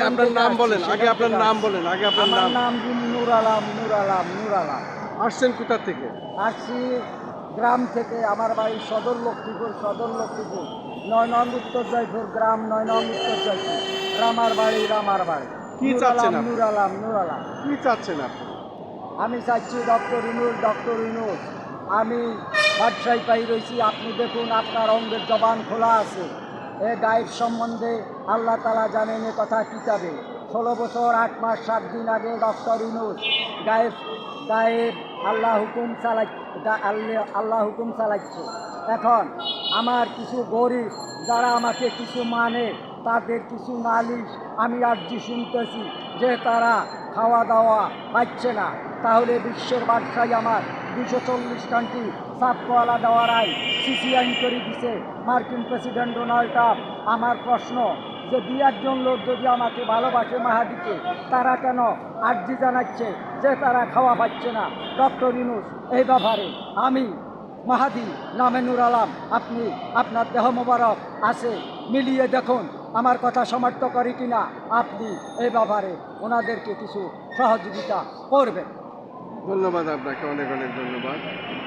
আপনার নাম বলেন আগে আপনার নাম বলেন আগে আপনার নাম। নাম নূর আলাম নূর আলাম নূর আলাম আসছেন কোথা থেকে? আসছি গ্রাম থেকে আমার বাড়ি সদর লক্ষ্মীপুর সদর লক্ষ্মীপুর। নয় নং উত্তর জয়পুর গ্রাম নয় নং উত্তর জয়পুর। রামার বাড়ি রামার বাড়ি। কি চাচ্ছেন নূর আলাম নূর আলাম কি চাচ্ছেন আপনি? আমি চাচ্ছি ডক্টর ইনুস ডক্টর ইনুস আমি বাদশাহী পাই রয়েছি। আপনি দেখুন আপনার অঙ্গের জবান খোলা আছে। গায়েব সম্বন্ধে আল্লাহ তালা জানেন এ কথা কিতাবে ষোলো বছর, আট মাস, সাত দিন আগে ডক্টর ইনুস গায়েব গায়েব আল্লাহ হুকুম চালাই আল্লাহ হুকুম চালাচ্ছে। এখন আমার কিছু গরিব যারা আমাকে কিছু মানে তাদের কিছু নালিশ আমি আর্জি শুনতেছি যে তারা খাওয়া দাওয়া পাচ্ছে না। তাহলে বিশ্বের বাদশাহী আমার দুশো চল্লিশ কান্ট্রি সাতকোয়ালা দেওয়ার আইন সিসি আইন করে দিছে। মার্কিন প্রেসিডেন্ট ডোনাল্ড ট্রাম্প, আমার প্রশ্ন, যে দু একজন লোক যদি আমাকে ভালোবাসে মাহাদিকে, তারা কেন আর্জি জানাচ্ছে যে তারা খাওয়া পাচ্ছে না? ডক্টর ইনুস এই ব্যাপারে আমি মাহাদি নামে নুর আলাম, আপনি, আপনার দেহ মোবারক আছে, মিলিয়ে দেখুন আমার কথা সমর্থ করে কিনা। আপনি এই ব্যাপারে ওনাদেরকে কিছু সহযোগিতা করবেন। ধন্যবাদ আপনাকে, অনেক অনেক ধন্যবাদ।